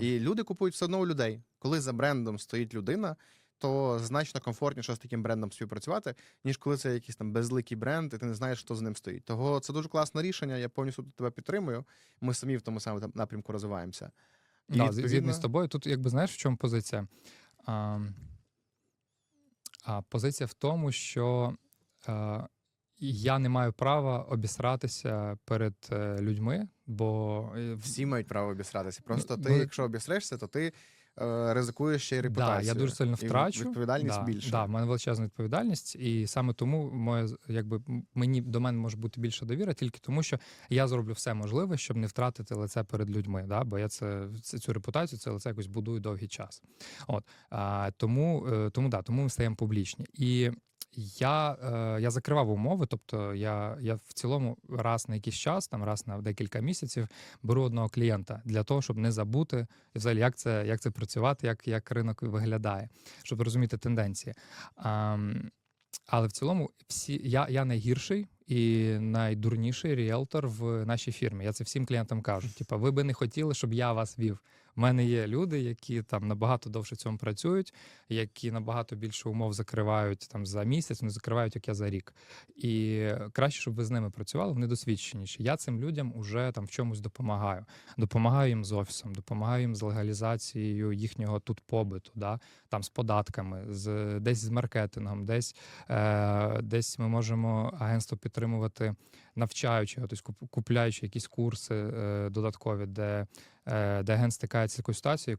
І люди купують все одно у людей. Коли за брендом стоїть людина, то значно комфортніше з таким брендом співпрацювати, ніж коли це якийсь там безликий бренд, і ти не знаєш, хто за ним стоїть. Того це дуже класне рішення. Я повністю тебе підтримую. Ми самі в тому самому напрямку розвиваємося. І, Да, з- відповідно, з тобою. Тут, якби знаєш, в чому позиція? А, а позиція в тому, що а, я не маю права обісратися перед е, людьми, бо е, Всі мають право обісратися. Просто ти, ну, якщо обісрешся, то ти е, ризикуєш ще й Да, я дуже сильно І втрачу. відповідальність да, більше. Да, в мене величезна відповідальність, і саме тому моє, якби, мені до мене може бути більше довіра, тільки тому, що я зроблю все можливе, щоб не втратити лице перед людьми. Да? Бо я це, цю репутацію, це лице якось будую довгий час. От а, тому, тому да, тому ми стаємо публічні. І я, е, я закривав умови, тобто я, я в цілому раз на якийсь час, там раз на декілька місяців беру одного клієнта для того, щоб не забути і взагалі, як це, як це працювати, як, як ринок виглядає, щоб розуміти тенденції. А, але в цілому, всі я, я найгірший і найдурніший ріелтор в нашій фірмі. Я це всім клієнтам кажу. Типа, ви би не хотіли, щоб я вас вів. У мене є люди, які там набагато довше в цьому працюють, які набагато більше умов закривають там за місяць, не закривають, як я за рік. І краще, щоб ви з ними працювали, вони досвідченіші. Я цим людям уже там в чомусь допомагаю. Допомагаю їм з офісом, допомагаю їм з легалізацією їхнього тут побиту, да? там з податками, з десь з маркетингом, десь, е, десь ми можемо агентство підтримувати, навчаючи, його, тобто купляючи якісь курси е, додаткові, де, е, де агент стикається з якоюсь ситуацією,